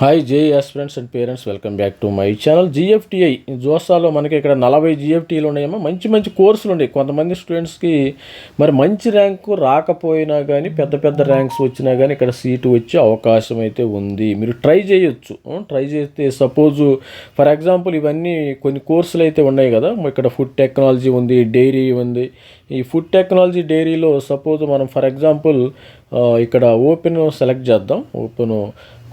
Hi J friends and parents welcome back to my channel GFTI జోసాలో మనకి ఇక్కడ నలభై జిఎఫ్టీలు ఉన్నాయేమో మంచి మంచి కోర్సులు ఉన్నాయి. కొంతమంది స్టూడెంట్స్కి మరి మంచి ర్యాంకు రాకపోయినా కానీ పెద్ద పెద్ద ర్యాంక్స్ వచ్చినా కానీ ఇక్కడ సీటు వచ్చే అవకాశం అయితే ఉంది. మీరు ట్రై చేయొచ్చు. ట్రై చేస్తే సపోజు ఫర్ ఎగ్జాంపుల్ ఇవన్నీ కొన్ని కోర్సులు అయితే ఉన్నాయి కదా. ఇక్కడ ఫుడ్ టెక్నాలజీ ఉంది డైరీ ఉంది. ఈ ఫుడ్ టెక్నాలజీ డైరీలో సపోజ్ మనం ఫర్ ఎగ్జాంపుల్ ఇక్కడ ఓపెన్ సెలెక్ట్ చేద్దాం. ఓపెన్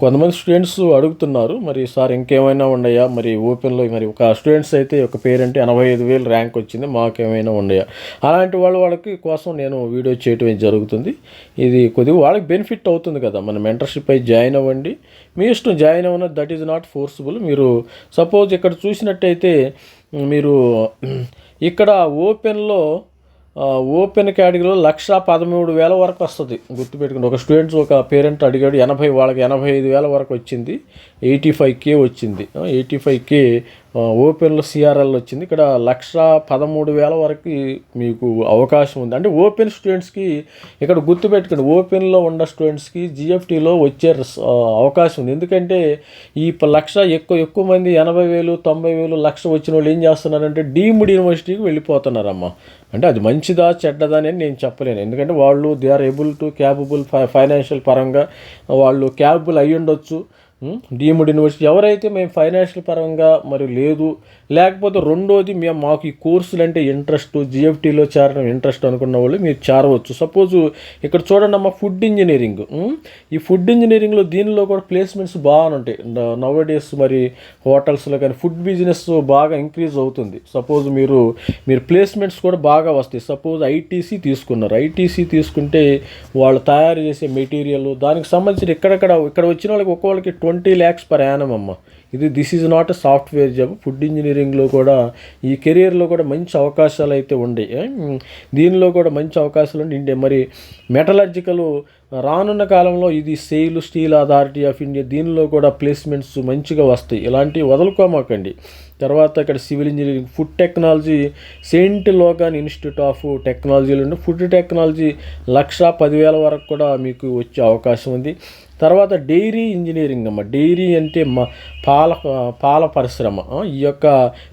కొంతమంది స్టూడెంట్స్ అడుగుతున్నారు మరి సార్ ఇంకేమైనా ఉన్నాయా మరి ఓపెన్లో మరి ఒక స్టూడెంట్స్ అయితే ఒక పేరెంట్ ఎనభై ఐదు వేలు ర్యాంక్ వచ్చింది మాకేమైనా ఉన్నాయా అలాంటి వాళ్ళ వాళ్ళకి కోసం నేను వీడియో చేయటం జరుగుతుంది. ఇది కొద్దిగా వాళ్ళకి బెనిఫిట్ అవుతుంది కదా. మన మెంటర్షిప్ అయి జాయిన్ అవ్వండి. మీ ఇష్టం జాయిన్ అవ్వన దట్ ఈజ్ నాట్ ఫోర్స్ఫుల్ మీరు సపోజ్ ఇక్కడ చూసినట్టయితే మీరు ఇక్కడ ఓపెన్లో ఓపెన్ కేటగిరీలో లక్ష పదమూడు వేల వరకు వస్తుంది. గుర్తుపెట్టుకుని ఒక స్టూడెంట్స్ ఒక పేరెంట్ అడిగాడు ఎనభై వాళ్ళకి ఎనభై ఐదు వేల వరకు వచ్చింది ఎయిటీ ఫైవ్ కే వచ్చింది. ఎయిటీ ఫైవ్ కే ఓపెన్లో సిఆర్ఎల్ వచ్చింది. ఇక్కడ లక్ష పదమూడు వేల వరకు మీకు అవకాశం ఉంది. అంటే ఓపెన్ స్టూడెంట్స్కి ఇక్కడ గుర్తుపెట్టుకోండి ఓపెన్లో ఉన్న స్టూడెంట్స్కి జిఎఫ్టీలో వచ్చే అవకాశం ఉంది. ఎందుకంటే ఈ లక్ష ఎక్కువ ఎక్కువ మంది ఎనభై వేలు తొంభై వేలు లక్ష వచ్చిన వాళ్ళు ఏం చేస్తున్నారంటే డీమ్డ్ యూనివర్సిటీకి వెళ్ళిపోతున్నారమ్మా. అంటే అది మంచిదా చెడ్డదా అని నేను చెప్పలేను. ఎందుకంటే వాళ్ళు they are able to capable financial పరంగా వాళ్ళు క్యాపబుల్ అయ్యి ఉండొచ్చు డీమ్డ్ యూనివర్సిటీ. ఎవరైతే మేము ఫైనాన్షియల్ పరంగా మరి లేదు లేకపోతే రెండోది మేము మాకు ఈ కోర్సులు అంటే ఇంట్రెస్ట్ జిఎఫ్టీలో చేరడం ఇంట్రెస్ట్ అనుకున్న వాళ్ళు మీరు చేరవచ్చు. సపోజ్ ఇక్కడ చూడండి అమ్మ ఫుడ్ ఇంజనీరింగ్ ఈ ఫుడ్ ఇంజనీరింగ్లో దీనిలో కూడా ప్లేస్మెంట్స్ బాగా ఉంటాయి. నవ్ డేస్ మరి హోటల్స్లో కానీ ఫుడ్ బిజినెస్ బాగా ఇంక్రీజ్ అవుతుంది. సపోజ్ మీరు మీరు ప్లేస్మెంట్స్ కూడా బాగా వస్తాయి. సపోజ్ ఐటీసీ తీసుకున్నారు. ఐటీసీ తీసుకుంటే వాళ్ళు తయారు చేసే మెటీరియల్ దానికి సంబంధించిన ఇక్కడక్కడ ఇక్కడ వచ్చిన వాళ్ళకి ఒక్కొక్కరికి ట్వంటీ ల్యాక్స్ పర్ యానం అమ్మ. ఇది this is not a software job food engineering ఇంజనీరింగ్లో కూడా ఈ కెరియర్లో కూడా మంచి అవకాశాలు అయితే ఉండే దీనిలో కూడా మంచి అవకాశాలు ఉండి మరి మెటలర్జికల్ రానున్న కాలంలో ఇది SAIL steel authority of India దీనిలో కూడా ప్లేస్మెంట్స్ మంచిగా వస్తాయి. ఇలాంటివి వదులుకోమాకండి. తర్వాత ఇక్కడ civil engineering food technology saint Longowal institute of టెక్నాలజీలో ఫుడ్ టెక్నాలజీ లక్ష పదివేల వరకు కూడా మీకు వచ్చే అవకాశం ఉంది. తర్వాత డైరీ ఇంజనీరింగ్ అమ్మ. డైరీ అంటే మా పాల పాల పరిశ్రమ. ఈ యొక్క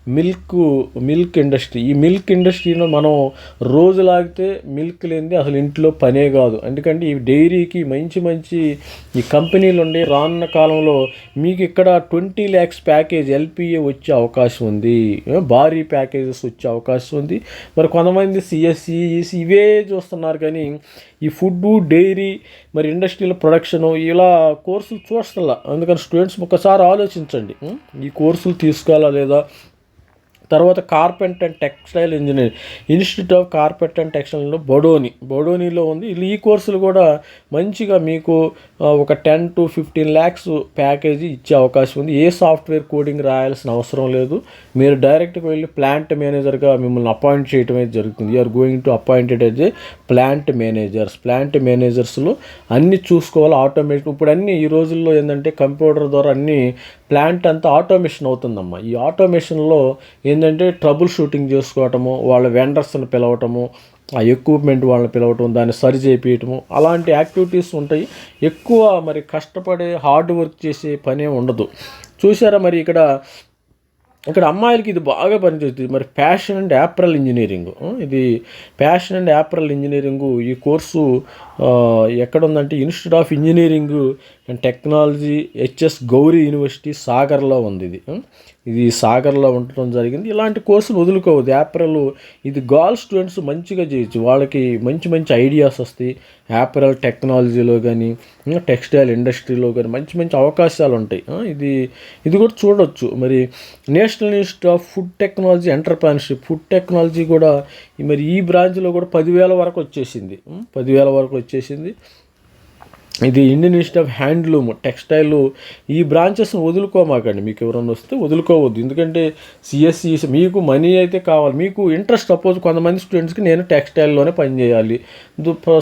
మిల్క్ మిల్క్ ఇండస్ట్రీ. ఈ మిల్క్ ఇండస్ట్రీలో మనం రోజు లాగితే మిల్క్ లేనిది అసలు ఇంట్లో పనే కాదు. ఎందుకంటే ఈ డైరీకి మంచి మంచి ఈ కంపెనీలు ఉండి రానున్న కాలంలో మీకు ఇక్కడ ట్వంటీ ల్యాక్స్ ప్యాకేజ్ ఎల్పిఏ వచ్చే అవకాశం ఉంది. భారీ ప్యాకేజెస్ వచ్చే అవకాశం ఉంది. మరి కొంతమంది సిఎస్సి ఈసీ ఇవే చూస్తున్నారు కానీ ఈ ఫుడ్ డైరీ మరి ఇండస్ట్రియల్ ప్రొడక్షను ఇలా కోర్సులు చూస్తలా అందుకని స్టూడెంట్స్ ఒకసారి ఆలోచించండి. ఈ కోర్సులు తీసుకోవాలా లేదా తర్వాత carpent and textile engineer. Institute of carpent and టెక్స్టైల్లో బొడోని. బొడోనిలో ఉంది. ఈ కోర్సులు కూడా మంచిగా మీకు ఒక ten to fifteen lakhs package ఇచ్చే అవకాశం ఉంది. ఏ సాఫ్ట్వేర్ కోడింగ్ రాయాల్సిన అవసరం లేదు. మీరు డైరెక్ట్గా వెళ్ళి ప్లాంట్ మేనేజర్గా మిమ్మల్ని అపాయింట్ చేయడం అయితే జరుగుతుంది. You're going to appointed as a plant managers. Plant మేనేజర్స్లో అన్ని చూసుకోవాలి ఆటోమేషన్ ఇప్పుడు అన్ని ఈ రోజుల్లో ఏంటంటే కంప్యూటర్ ద్వారా అన్ని ప్లాంట్ అంతా ఆటోమేషన్ అవుతుందమ్మా. ఈ ఆటోమేషన్లో ఏంటంటే ట్రబుల్ షూటింగ్ చేసుకోవటము వాళ్ళ వెండర్స్ని పిలవటము ఆ ఎక్విప్మెంట్ వాళ్ళని పిలవటం దాన్ని సరి చేపించటము అలాంటి యాక్టివిటీస్ ఉంటాయి. ఎక్కువ మరి కష్టపడే హార్డ్ వర్క్ చేసే పనే ఉండదు. చూసారా మరి ఇక్కడ ఇక్కడ అమ్మాయిలకి ఇది బాగా పనిచేస్తుంది. మరి ఫ్యాషన్ అండ్ యాప్రల్ ఇంజనీరింగ్ ఇది ఫ్యాషన్ అండ్ యాప్రల్ ఇంజనీరింగ్ ఈ కోర్సు ఎక్కడ ఉందంటే institute of engineering technology HS Gour university సాగర్లో ఉంది ఇది. ఇది సాగర్లో ఉండటం జరిగింది. ఇలాంటి కోర్సులు వదులుకోవద్దు. ఏప్రిల్ ఇది గర్ల్ స్టూడెంట్స్ మంచిగా చేయొచ్చు. వాళ్ళకి మంచి మంచి ఐడియాస్ వస్తాయి. ఏప్రిల్ టెక్నాలజీలో కానీ టెక్స్టైల్ ఇండస్ట్రీలో కానీ మంచి మంచి అవకాశాలు ఉంటాయి. ఇది ఇది కూడా చూడొచ్చు. మరి national institute of food technology entrepreneurship. Food technology కూడా ఈ మరి ఈ బ్రాంచ్లో కూడా పదివేల వరకు వచ్చేసింది. పదివేల వరకు వచ్చేసింది. ఇది Indian institute of handloom textile ఈ బ్రాంచెస్ని వదులుకోమాకండి. మీకు ఎవరైనా వస్తే వదులుకోవద్దు. ఎందుకంటే సిఎస్సి మీకు మనీ అయితే కావాలి. మీకు ఇంట్రెస్ట్ సపోజ్ కొంతమంది స్టూడెంట్స్కి నేను టెక్స్టైల్లోనే పనిచేయాలి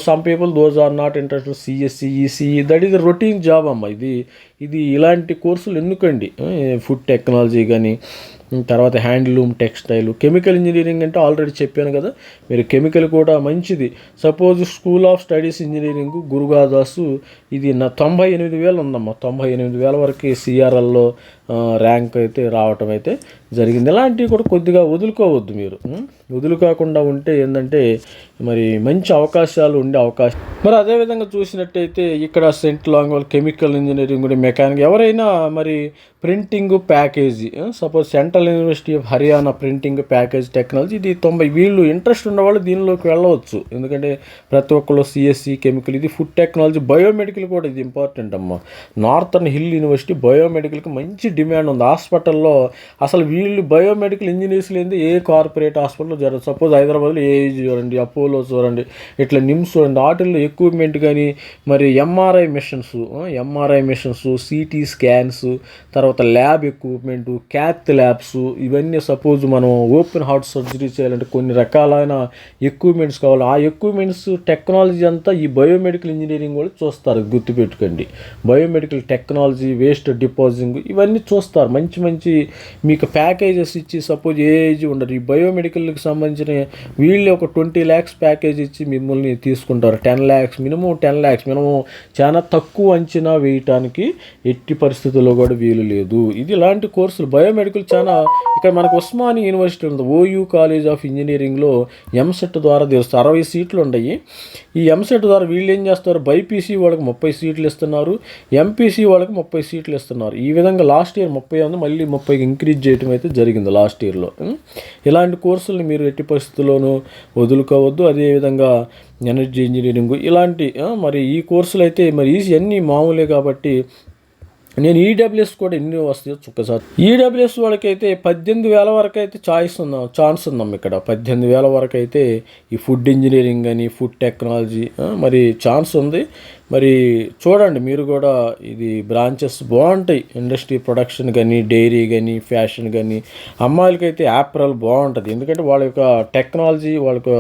some people those are not interest CSE ECE that is routine job అమ్మ. ఇది ఇది ఇలాంటి కోర్సులు ఎందుకండి? ఫుడ్ టెక్నాలజీ కానీ తర్వాత హ్యాండ్లూమ్ టెక్స్టైల్ కెమికల్ ఇంజనీరింగ్ అంటే ఆల్రెడీ చెప్పాను కదా. మీరు కెమికల్ కూడా మంచిది. Suppose school of studies engineering Gurugadasu ఇది నా తొంభై ఎనిమిది వేలు ఉందమ్మా. తొంభై ఎనిమిది వేల వరకు సిఆర్ఎల్లో ర్యాంక్ అయితే రావటం అయితే జరిగింది. ఇలాంటివి కూడా కొద్దిగా వదులుకోవద్దు మీరు. వదులుకోకుండా ఉంటే ఏంటంటే మరి మంచి అవకాశాలు ఉండే అవకాశం మరి అదేవిధంగా చూసినట్టయితే ఇక్కడ సెంట్ లాంగ్ కెమికల్ ఇంజనీరింగ్ కూడా మెకానిక్ ఎవరైనా మరి printing package suppose central university of Haryana printing package technology ఇది తొంభై వీళ్ళు ఇంట్రెస్ట్ ఉన్నవాళ్ళు దీనిలోకి వెళ్ళవచ్చు. ఎందుకంటే ప్రతి ఒక్కళ్ళు సిఎస్సి కెమికల్ ఇది ఫుడ్ టెక్నాలజీ బయోమెడికల్ కూడా ఇది ఇంపార్టెంట్ అమ్మ. నార్థన్ హిల్ యూనివర్సిటీ బయోమెడికల్కి మంచి డిమాండ్ ఉంది. హాస్పిటల్లో అసలు వీళ్ళు బయోమెడికల్ ఇంజనీర్స్ లేని ఏ కార్పొరేట్ హాస్పిటల్ జరగదు. సపోజ్ హైదరాబాద్లో ఏజ్ చూడండి అపోలో చూడండి ఇట్లా నిమ్స్ చూడండి వాటిల్లో ఎక్విప్మెంట్ కానీ మరి MRI machines MRI machines CT scans తర్వాత ల్యాబ్ ఎక్విప్మెంట్ క్యాత్ ల్యాబ్స్ ఇవన్నీ సపోజ్ మనం ఓపెన్ హార్ట్ సర్జరీ చేయాలంటే కొన్ని రకాలైన ఎక్విప్మెంట్స్ కావాలి. ఆ ఎక్విప్మెంట్స్ టెక్నాలజీ అంతా ఈ బయోమెడికల్ ఇంజనీరింగ్ వాళ్ళు చూస్తారు. గుర్తుపెట్టుకోండి. బయోమెడికల్ టెక్నాలజీ వేస్ట్ డిపాజింగ్ ఇవన్నీ చూస్తారు. మంచి మంచి మీకు ప్యాకేజెస్ ఇచ్చి సపోజ్ ఏ ఏజ్ ఉండదు. ఈ బయోమెడికల్కి సంబంధించిన వీళ్ళు ఒక ట్వంటీ ల్యాక్స్ ప్యాకేజ్ ఇచ్చి మిమ్మల్ని తీసుకుంటారు. Ten lakhs minimum ten lakhs minimum చాలా తక్కువ అంచనా వేయటానికి ఎట్టి పరిస్థితుల్లో కూడా వీలు లేదు. ఇది ఇలాంటి కోర్సులు. బయోమెడికల్ చాలా ఇక్కడ మనకు ఉస్మాని యూనివర్సిటీ ఉంది. ఓయూ కాలేజ్ ఆఫ్ ఇంజనీరింగ్లో ఎంసెట్ ద్వారా తెలుస్తుంది అరవై సీట్లు ఉన్నాయి. ఈ ఎంసెట్ ద్వారా వీళ్ళు ఏం చేస్తారు? బైపీసీ వాళ్ళకి ముప్పై సీట్లు ఇస్తున్నారు. ఎంపీసీ వాళ్ళకి ముప్పై సీట్లు ఇస్తున్నారు. ఈ విధంగా లాస్ట్ ఇయర్ ముప్పై ఉంది మళ్ళీ ముప్పైకి ఇంక్రీజ్ చేయడం అయితే జరిగింది లాస్ట్ ఇయర్లో. ఇలాంటి కోర్సులు మీరు ఎట్టి పరిస్థితుల్లోనూ వదులుకోవద్దు. అదేవిధంగా ఎనర్జీ ఇంజనీరింగ్ ఇలాంటి మరి ఈ కోర్సులు అయితే మరి ఈజీ అన్నీ మామూలే కాబట్టి నేను ఈడబ్ల్యూఎస్ కూడా ఎన్ని వస్తాయో ఒక్కసారి ఈడబ్ల్యూఎస్ వాళ్ళకైతే పద్దెనిమిది వేల వరకు అయితే చాయిస్ ఉందాం ఛాన్స్ ఉందాం ఇక్కడ. పద్దెనిమిది వేల వరకు అయితే ఈ ఫుడ్ ఇంజనీరింగ్ అని ఫుడ్ టెక్నాలజీ మరి ఛాన్స్ ఉంది. మరి చూడండి మీరు కూడా ఇది బ్రాంచెస్ బాగుంటాయి. ఇండస్ట్రీ ప్రొడక్షన్ కానీ డైరీ కానీ ఫ్యాషన్ కానీ అమ్మాయిలకైతే యాప్రల్ బాగుంటుంది. ఎందుకంటే వాళ్ళ యొక్క టెక్నాలజీ వాళ్ళకు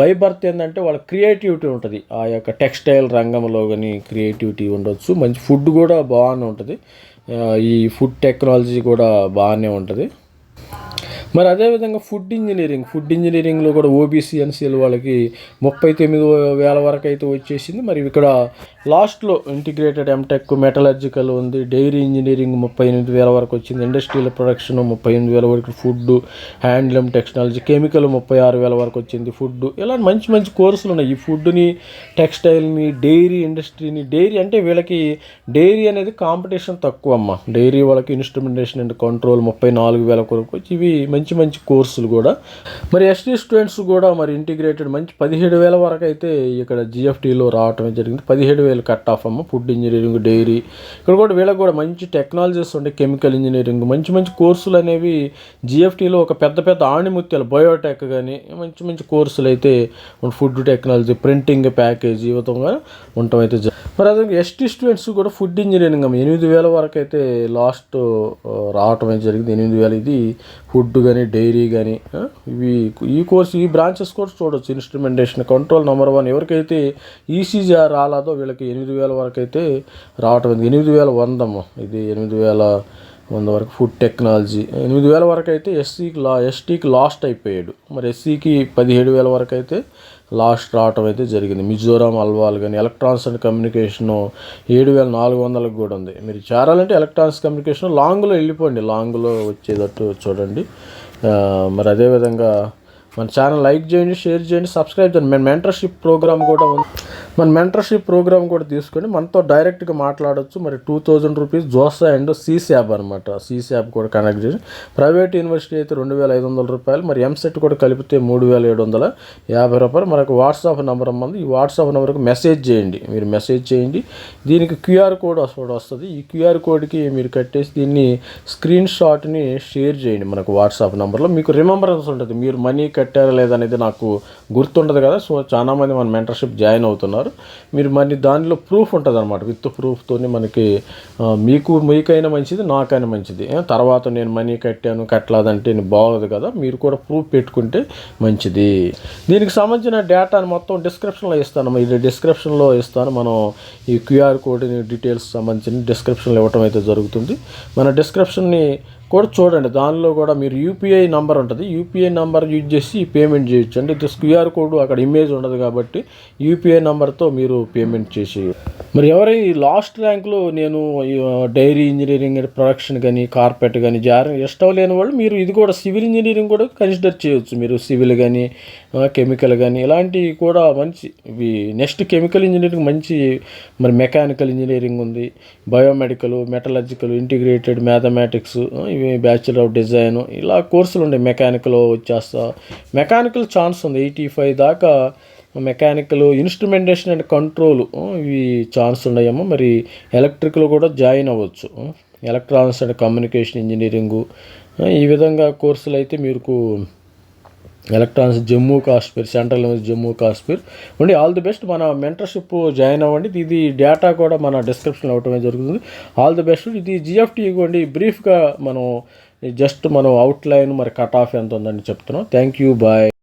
బై బర్త్ ఏంటంటే వాళ్ళ క్రియేటివిటీ ఉంటుంది. ఆ యొక్క టెక్స్టైల్ రంగంలో కానీ క్రియేటివిటీ ఉండొచ్చు. మంచి ఫుడ్ కూడా బాగానే ఉంటుంది. ఈ ఫుడ్ టెక్నాలజీ కూడా బాగానే ఉంటుంది. మరి అదేవిధంగా ఫుడ్ ఇంజనీరింగ్ ఫుడ్ ఇంజనీరింగ్లో కూడా ఓబీసీ ఎన్సీఎల్ వాళ్ళకి ముప్పై తొమ్మిది వేల వరకు అయితే వచ్చేసింది. మరి ఇక్కడ లాస్ట్లో ఇంటిగ్రేటెడ్ ఎంటెక్ మెటలర్జికల్ ఉంది. డైరీ ఇంజనీరింగ్ ముప్పై ఎనిమిది వేల వరకు వచ్చింది. ఇండస్ట్రియల్ ప్రొడక్షన్ ముప్పై ఎనిమిది వేల వరకు ఫుడ్ హ్యాండ్లూమ్ టెక్నాలజీ కెమికల్ ముప్పై ఆరు వేల వరకు వచ్చింది ఫుడ్ ఇలా మంచి మంచి కోర్సులు ఉన్నాయి. ఈ ఫుడ్ని టెక్స్టైల్ని డైరీ ఇండస్ట్రీని డైరీ అంటే వీళ్ళకి డైరీ అనేది కాంపిటీషన్ తక్కువ అమ్మ డైరీ వాళ్ళకి ఇన్స్ట్రుమెంటేషన్ అండ్ కంట్రోల్ ముప్పై నాలుగు వేల వరకు వచ్చి ఇవి మంచి మంచి మంచి కోర్సులు కూడా. మరి ఎస్టీ స్టూడెంట్స్ కూడా మరి ఇంటిగ్రేటెడ్ మంచి పదిహేడు వేల వరకు అయితే ఇక్కడ జిఎఫ్టీలో రావటం జరిగింది. పదిహేడు వేలు కట్ ఆఫ్ అమ్మ ఫుడ్ ఇంజనీరింగ్ డైరీ ఇక్కడ కూడా వీళ్ళకి కూడా మంచి టెక్నాలజీస్ ఉంటాయి కెమికల్ ఇంజనీరింగ్ మంచి మంచి కోర్సులు అనేవి జిఎఫ్టీలో ఒక పెద్ద పెద్ద ఆణిముత్యాలు బయోటెక్ కానీ మంచి మంచి కోర్సులు అయితే ఫుడ్ టెక్నాలజీ ప్రింటింగ్ ప్యాకేజీ ఈ విధంగా ఉండటం అయితే మరి అదే ఎస్టీ స్టూడెంట్స్ కూడా ఫుడ్ ఇంజనీరింగ్ అమ్మ ఎనిమిది వేల వరకు అయితే లాస్ట్ రావటం అయితే జరిగింది. ఎనిమిది వేల ఇది ఫుడ్ కానీ డైరీ కానీ ఇవి ఈ కోర్స్ ఈ బ్రాంచెస్ కూడా చూడొచ్చు. ఇన్స్ట్రుమెంటేషన్ కంట్రోల్ నెంబర్ వన్ ఎవరికైతే ఈసీజీ రాలేదో వీళ్ళకి ఎనిమిది వేల వరకు అయితే రావటం. ఎనిమిది వేల వందమ్మ ఇది ఎనిమిది వేల వంద వరకు ఫుడ్ టెక్నాలజీ ఎనిమిది వేల వరకు అయితే ఎస్సీకి లా ఎస్టీకి లాస్ట్ అయిపోయాడు. మరి ఎస్సీకి పదిహేడు వేల వరకు అయితే లాస్ట్ రావటం అయితే జరిగింది. మిజోరాం అల్వాల్ కానీ ఎలక్ట్రానిక్స్ అండ్ కమ్యూనికేషన్ ఏడు వేల నాలుగు వందలకు కూడా ఉంది. మీరు చేరాలంటే ఎలక్ట్రానిక్స్ కమ్యూనికేషన్ లాంగ్లో వెళ్ళిపోండి. లాంగ్లో వచ్చేటట్టు చూడండి. మరి అదేవిధంగా మన ఛానల్ లైక్ చేయండి షేర్ చేయండి సబ్స్క్రైబ్ చేయండి. మన మెంటర్షిప్ ప్రోగ్రామ్ కూడా ఉంది. మన మెంటర్షిప్ ప్రోగ్రామ్ కూడా తీసుకొని మనతో డైరెక్ట్గా మాట్లాడొచ్చు. మరి two thousand rupees JoSAA and app అనమాట సీశాబ్ కూడా కనెక్ట్ చేసి ప్రైవేట్ యూనివర్సిటీ అయితే రెండు వేల ఐదు వందల రూపాయలు మరి ఎంసెట్ కూడా కలిపితే మూడు వేల ఏడు వందల యాభై రూపాయలు. మనకు వాట్సాప్ నెంబర్ ఉంది ఈ వాట్సాప్ నెంబర్కి మెసేజ్ చేయండి. మీరు మెసేజ్ చేయండి. దీనికి క్యూఆర్ కోడ్ కూడా వస్తుంది. ఈ క్యూఆర్ కోడ్కి మీరు కట్టేసి దీన్ని స్క్రీన్ షాట్ని షేర్ చేయండి. మనకు వాట్సాప్ నెంబర్లో మీకు రిమెంబరెన్స్ ఉంటుంది. మీరు మనీ పెట్టారా లేదనేది నాకు గుర్తుండదు కదా. సో చాలామంది మన మెంటర్షిప్ జాయిన్ అవుతున్నారు. మీరు మరి దానిలో ప్రూఫ్ ఉంటుంది అనమాట విత్ ప్రూఫ్తోని మనకి మీకు మీకైనా మంచిది నాకైనా మంచిది. తర్వాత నేను మనీ కట్టాను కట్టలేదంటే నేను బాగోదు కదా. మీరు కూడా ప్రూఫ్ పెట్టుకుంటే మంచిది. దీనికి సంబంధించిన డేటాను మొత్తం డిస్క్రిప్షన్లో ఇస్తాను. ఇది డిస్క్రిప్షన్లో ఇస్తాను. మనం ఈ క్యూఆర్ కోడ్ని డీటెయిల్స్ సంబంధించిన డిస్క్రిప్షన్లో ఇవ్వటం అయితే జరుగుతుంది. మన డిస్క్రిప్షన్ని కూడా చూడండి. దానిలో కూడా మీరు యూపీఐ నంబర్ ఉంటుంది. యూపీఐ నంబర్ యూజ్ చేసి పేమెంట్ చేయొచ్చు. అంటే ఇది క్యూఆర్ కోడ్ అక్కడ ఇమేజ్ ఉండదు కాబట్టి యూపీఐ నంబర్తో మీరు పేమెంట్ చేసి మరి ఎవరై లాస్ట్ ర్యాంక్లో నేను డైరీ ఇంజనీరింగ్ ప్రొడక్షన్ కానీ కార్పెట్ కానీ జార్ ఇష్టం లేని వాళ్ళు మీరు ఇది కూడా సివిల్ ఇంజనీరింగ్ కూడా కన్సిడర్ చేయొచ్చు. మీరు సివిల్ కానీ కెమికల్ కానీ ఇలాంటివి కూడా మంచి ఇవి నెక్స్ట్ కెమికల్ ఇంజనీరింగ్ మంచి మరి మెకానికల్ ఇంజనీరింగ్ ఉంది. బయోమెడికల్ మెటలజికల్ ఇంటిగ్రేటెడ్ మ్యాథమెటిక్స్ ఇవి బ్యాచులర్ ఆఫ్ డిజైన్ ఇలా కోర్సులు ఉన్నాయి. మెకానికల్ వచ్చేస్తా. మెకానికల్ ఛాన్స్ ఉంది. ఎయిటీ ఫైవ్ దాకా మెకానికల్ ఇన్స్ట్రుమెంటేషన్ అండ్ కంట్రోల్ ఇవి ఛాన్స్ ఉన్నాయేమో. మరి ఎలక్ట్రికల్ కూడా జాయిన్ అవ్వచ్చు. ఎలక్ట్రానిక్స్ అండ్ కమ్యూనికేషన్ ఇంజనీరింగు ఈ విధంగా కోర్సులు అయితే మీకు electronics Jammu Kashmir central university Jammu Kashmir. ఉండి ఆల్ ది బెస్ట్. మన మెంటర్షిప్ జాయిన్ అవ్వండి. ఇది డేటా కూడా మన డిస్క్రిప్షన్లో ఇవ్వటమే జరుగుతుంది. All the best. ఇది జిఎఫ్టీ ఇవ్వండి బ్రీఫ్గా మనం జస్ట్ మనం అవుట్లైన్ మరి కట్ ఆఫ్ ఎంత ఉందని చెప్తున్నాం. Thank you. బాయ్.